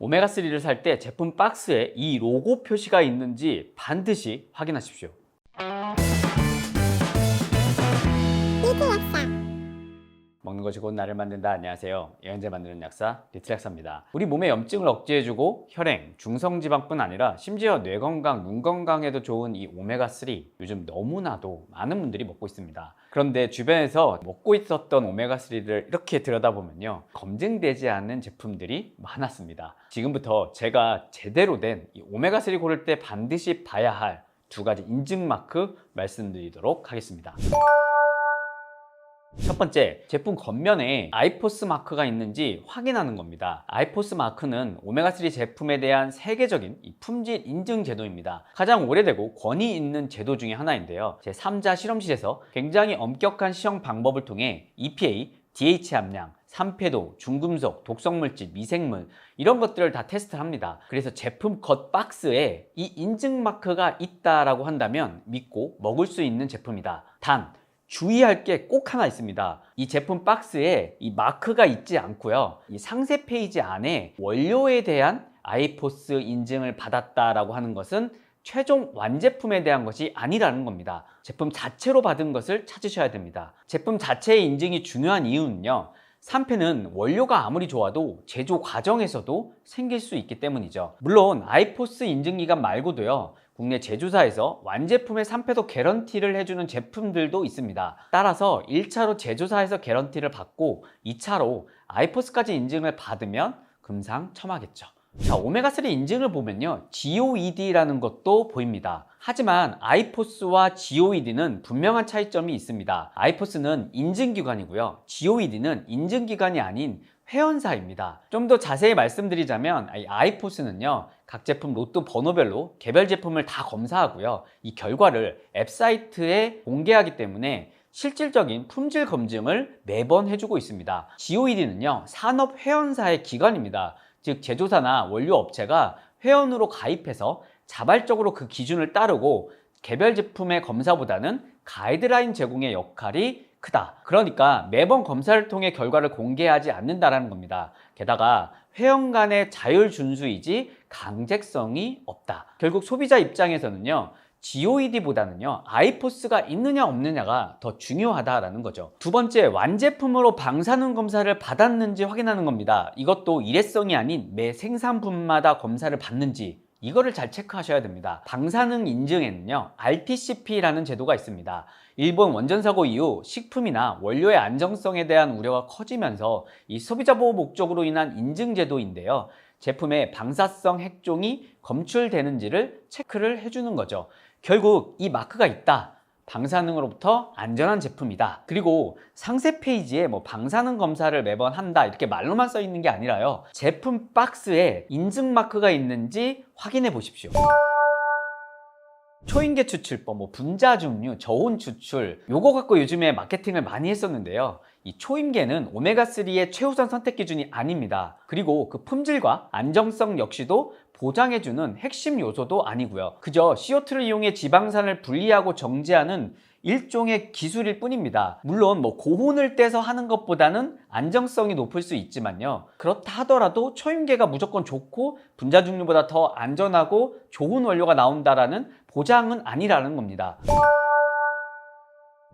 오메가3를 살 때 제품 박스에 이 로고 표시가 있는지 반드시 확인하십시오. 먹는 것이 곧 나를 만든다. 안녕하세요. 여행제 만드는 약사 리틀 약사입니다. 우리 몸의 염증을 억제해주고 혈행, 중성지방뿐 아니라 심지어 뇌 건강, 눈 건강에도 좋은 이 오메가3 요즘 너무나도 많은 분들이 먹고 있습니다. 그런데 주변에서 먹고 있었던 오메가3를 이렇게 들여다보면요. 검증되지 않은 제품들이 많았습니다. 지금부터 제가 제대로 된이 오메가3 고를 때 반드시 봐야 할 두 가지 인증 마크 말씀드리도록 하겠습니다. 첫 번째, 제품 겉면에 아이포스 마크가 있는지 확인하는 겁니다. 아이포스 마크는 오메가3 제품에 대한 세계적인 이 품질 인증 제도입니다. 가장 오래되고 권위 있는 제도 중에 하나인데요. 제 3자 실험실에서 굉장히 엄격한 시험 방법을 통해 EPA, DH 함량, 산패도, 중금속, 독성물질, 미생물 이런 것들을 다 테스트를 합니다. 그래서 제품 겉 박스에 이 인증 마크가 있다라고 한다면 믿고 먹을 수 있는 제품이다. 단 주의할 게 꼭 하나 있습니다. 이 제품 박스에 이 마크가 있지 않고요. 이 상세 페이지 안에 원료에 대한 아이포스 인증을 받았다라고 하는 것은 최종 완제품에 대한 것이 아니라는 겁니다. 제품 자체로 받은 것을 찾으셔야 됩니다. 제품 자체의 인증이 중요한 이유는요. 산패는 원료가 아무리 좋아도 제조 과정에서도 생길 수 있기 때문이죠. 물론 아이포스 인증기간 말고도요. 국내 제조사에서 완제품의 산패도 개런티를 해주는 제품들도 있습니다. 따라서 1차로 제조사에서 개런티를 받고 2차로 아이포스까지 인증을 받으면 금상첨화겠죠. 자, 오메가3 인증을 보면요. GOED라는 것도 보입니다. 하지만 아이포스와 GOED는 분명한 차이점이 있습니다. 아이포스는 인증기관이고요. GOED는 인증기관이 아닌 회원사입니다. 좀 더 자세히 말씀드리자면 이 아이포스는요. 각 제품 로또 번호별로 개별 제품을 다 검사하고요. 이 결과를 앱사이트에 공개하기 때문에 실질적인 품질 검증을 매번 해주고 있습니다. GOED는요. 산업 회원사의 기관입니다. 즉 제조사나 원료 업체가 회원으로 가입해서 자발적으로 그 기준을 따르고 개별 제품의 검사보다는 가이드라인 제공의 역할이 크다. 그러니까 매번 검사를 통해 결과를 공개하지 않는다라는 겁니다. 게다가 회원 간의 자율 준수이지 강제성이 없다. 결국 소비자 입장에서는요. GOED보다는요, 아이포스가 있느냐 없느냐가 더 중요하다라는 거죠. 두 번째, 완제품으로 방사능 검사를 받았는지 확인하는 겁니다. 이것도 일회성이 아닌 매 생산분마다 검사를 받는지 이거를 잘 체크하셔야 됩니다. 방사능 인증에는요, RTCP라는 제도가 있습니다. 일본 원전 사고 이후 식품이나 원료의 안정성에 대한 우려가 커지면서 이 소비자 보호 목적으로 인한 인증 제도인데요. 제품의 방사성 핵종이 검출되는지를 체크를 해주는 거죠. 결국 이 마크가 있다. 방사능으로부터 안전한 제품이다. 그리고 상세 페이지에 뭐 방사능 검사를 매번 한다 이렇게 말로만 써 있는 게 아니라요. 제품 박스에 인증 마크가 있는지 확인해 보십시오. 초인계 추출법, 뭐 분자 증류, 저온 추출 요거 갖고 요즘에 마케팅을 많이 했었는데요. 이 초임계는 오메가3의 최우선 선택 기준이 아닙니다. 그리고 그 품질과 안정성 역시도 보장해주는 핵심 요소도 아니고요. 그저 CO2를 이용해 지방산을 분리하고 정제하는 일종의 기술일 뿐입니다. 물론 뭐 고혼을 떼서 하는 것보다는 안정성이 높을 수 있지만요. 그렇다 하더라도 초임계가 무조건 좋고 분자 중류보다 더 안전하고 좋은 원료가 나온다라는 보장은 아니라는 겁니다.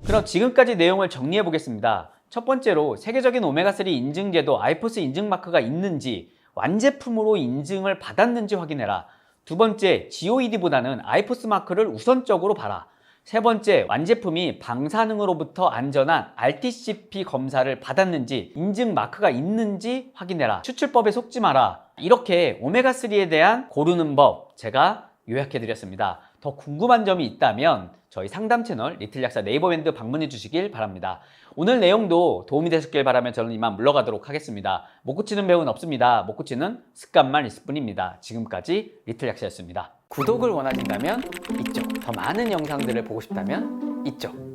그럼 지금까지 내용을 정리해 보겠습니다. 첫 번째로 세계적인 오메가3 인증제도 아이포스 인증 마크가 있는지 완제품으로 인증을 받았는지 확인해라. 두 번째, GOED보다는 아이포스 마크를 우선적으로 봐라. 세 번째, 완제품이 방사능으로부터 안전한 RTCP 검사를 받았는지 인증 마크가 있는지 확인해라. 추출법에 속지 마라. 이렇게 오메가3에 대한 고르는 법 제가 요약해 드렸습니다. 더 궁금한 점이 있다면 저희 상담 채널 리틀 약사 네이버 밴드 방문해 주시길 바랍니다. 오늘 내용도 도움이 되셨길 바라며 저는 이만 물러가도록 하겠습니다. 못 고치는 배우는 없습니다. 못 고치는 습관만 있을 뿐입니다. 지금까지 리틀 약사였습니다. 구독을 원하신다면 이쪽, 더 많은 영상들을 보고 싶다면 이쪽.